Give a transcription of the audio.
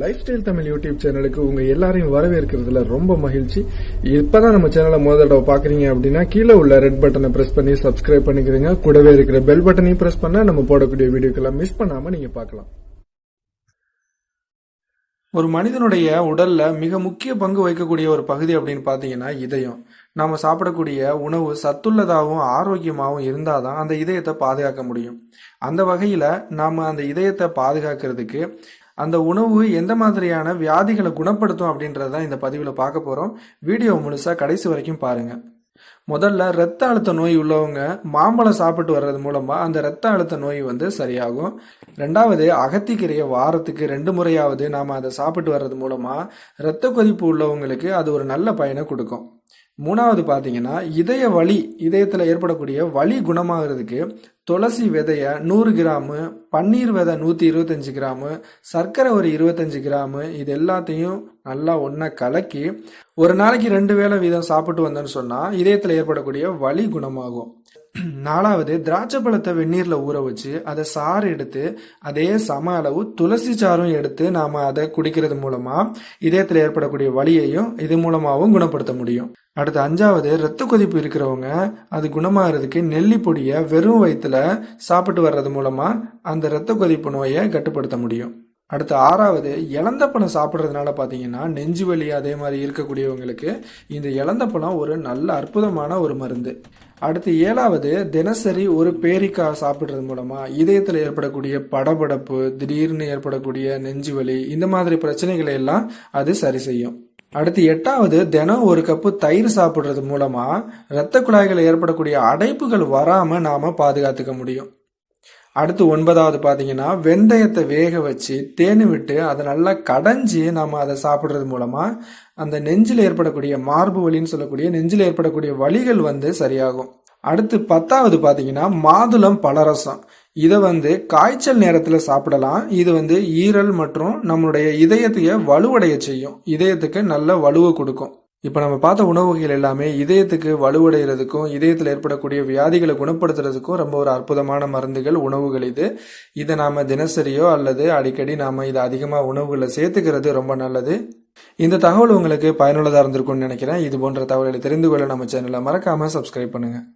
Life style Tamil YouTube சேனலுக்கு உங்க எல்லாரையும் வரவேற்கிறதுல ரொம்ப மகிழ்ச்சி. இப்பதான் நம்ம சேனலை முதல் தடவை பாக்குறீங்க அப்படின்னா கீழே உள்ள ரெட் பட்டனை பிரஸ் பண்ணி சப்ஸ்கிரைப் பண்ணிக்கிறீங்க. கூடவே இருக்கிற பெல் பட்டனையும் பிரஸ் பண்ணா நம்ம போடக்கூடிய வீடியோக்கெல்லாம் மிஸ் பண்ணாம நீங்க பார்க்கலாம். ஒரு மனிதனுடைய உடல்ல மிக முக்கிய பங்கு வகிக்கக்கூடிய ஒரு பகுதி அப்படின்னு பார்த்தீங்கன்னா இதயம். நாம சாப்பிடக்கூடிய உணவு சத்துள்ளதாகவும் ஆரோக்கியமாகவும் இருந்தாதான் அந்த இதயத்தை பாதுகாக்க முடியும். அந்த வகையில நாம அந்த இதயத்தை பாதுகாக்கிறதுக்கு அந்த உணவு எந்த மாதிரியான வியாதிகளை குணப்படுத்தும் அப்படின்றத இந்த பதிவில் பார்க்க போகிறோம் வீடியோ முழுசாக கடைசி வரைக்கும் பாருங்கள் முதல்ல இரத்த அழுத்த நோய் உள்ளவங்க மாம்பழம் சாப்பிட்டு வர்றது மூலமாக அந்த இரத்த அழுத்த நோய் வந்து சரியாகும். ரெண்டாவது அகத்திக்கீரையை வாரத்துக்கு ரெண்டு முறையாவது நாம் அதை சாப்பிட்டு வர்றது மூலமாக இரத்த கொதிப்பு உள்ளவங்களுக்கு அது ஒரு நல்ல பயனை கொடுக்கும். மூணாவது பார்த்தீங்கன்னா இதய வலி இதயத்தில் ஏற்படக்கூடிய வலி குணமாகிறதுக்கு துளசி விதையை நூறு கிராமு பன்னீர் விதை நூற்றி இருபத்தஞ்சி கிராமு சர்க்கரை ஒரு இருபத்தஞ்சி கிராமு இது எல்லாத்தையும் நல்லா ஒன்றா கலக்கி ஒரு நாளைக்கு ரெண்டு வேளை வீதம் சாப்பிட்டு வந்தோன்னு சொன்னால் இதயத்தில் ஏற்படக்கூடிய வலி குணமாகும். நாலாவது திராட்சை பழத்தை வெந்நீரில் ஊற வச்சு அதை சாறு எடுத்து அதே சம அளவு துளசி சாறும் எடுத்து நாம் அதை குடிக்கிறது மூலமாக இதயத்தில் ஏற்படக்கூடிய வலியையும் இது மூலமாகவும் குணப்படுத்த முடியும். அடுத்து அஞ்சாவது இரத்த கொதிப்பு இருக்கிறவங்க அது குணமாகிறதுக்கு நெல்லி பொடியை வெறும் வயிற்றுல சாப்பிட்டு வர்றது மூலமாக அந்த இரத்த கொதிப்பு நோயை கட்டுப்படுத்த முடியும். அடுத்து ஆறாவது இழந்த பழம் சாப்பிட்றதுனால பார்த்தீங்கன்னா நெஞ்சு வலி அதே மாதிரி இருக்கக்கூடியவங்களுக்கு இந்த இழந்த பழம் ஒரு நல்ல அற்புதமான ஒரு மருந்து. அடுத்து ஏழாவது தினசரி ஒரு பேரிக்காய் சாப்பிட்றது மூலமா இதயத்தில் ஏற்படக்கூடிய படபடப்பு திடீர்னு ஏற்படக்கூடிய நெஞ்சு வலி இந்த மாதிரி பிரச்சனைகளை எல்லாம் அது சரி செய்யும். அடுத்து எட்டாவது தினம் ஒரு கப்பு தயிர் சாப்பிட்றது மூலமா இரத்த குழாய்கள் ஏற்படக்கூடிய அடைப்புகள் வராம நாம பாதுகாத்துக்க முடியும். அடுத்து ஒன்பதாவது பார்த்தீங்கன்னா வெந்தயத்தை வேக வச்சு தேனு விட்டு அதை நல்லா கடைஞ்சி நம்ம அதை சாப்பிட்றது மூலமாக அந்த நெஞ்சில் ஏற்படக்கூடிய மார்பு வலின்னு சொல்லக்கூடிய நெஞ்சில் ஏற்படக்கூடிய வலிகள் வந்து சரியாகும். அடுத்து பத்தாவது பார்த்தீங்கன்னா மாதுளம் பலரசம் இதை வந்து காய்ச்சல் நேரத்தில் சாப்பிடலாம். இது வந்து ஈரல் மற்றும் நம்மளுடைய இதயத்தைய வலுவடைய செய்யும். இதயத்துக்கு நல்ல வலுவை கொடுக்கும். இப்போ நம்ம பார்த்த உணவு வகைகள் எல்லாமே இதயத்துக்கு வலுவடைகிறதுக்கும் இதயத்தில் ஏற்படக்கூடிய வியாதிகளை குணப்படுத்துறதுக்கும் ரொம்ப ஒரு அற்புதமான மருந்துகள் உணவுகள் இது. இதை நாம் தினசரியோ அல்லது அடிக்கடி நாம் இதை அதிகமாக உணவுகளை சேர்த்துக்கிறது ரொம்ப நல்லது. இந்த தகவல் உங்களுக்கு பயனுள்ளதாக இருந்திருக்கும்னு நினைக்கிறேன். இது போன்ற தகவல்களை தெரிந்து கொள்ள நம்ம சேனலை மறக்காமல் சப்ஸ்கிரைப் பண்ணுங்கள்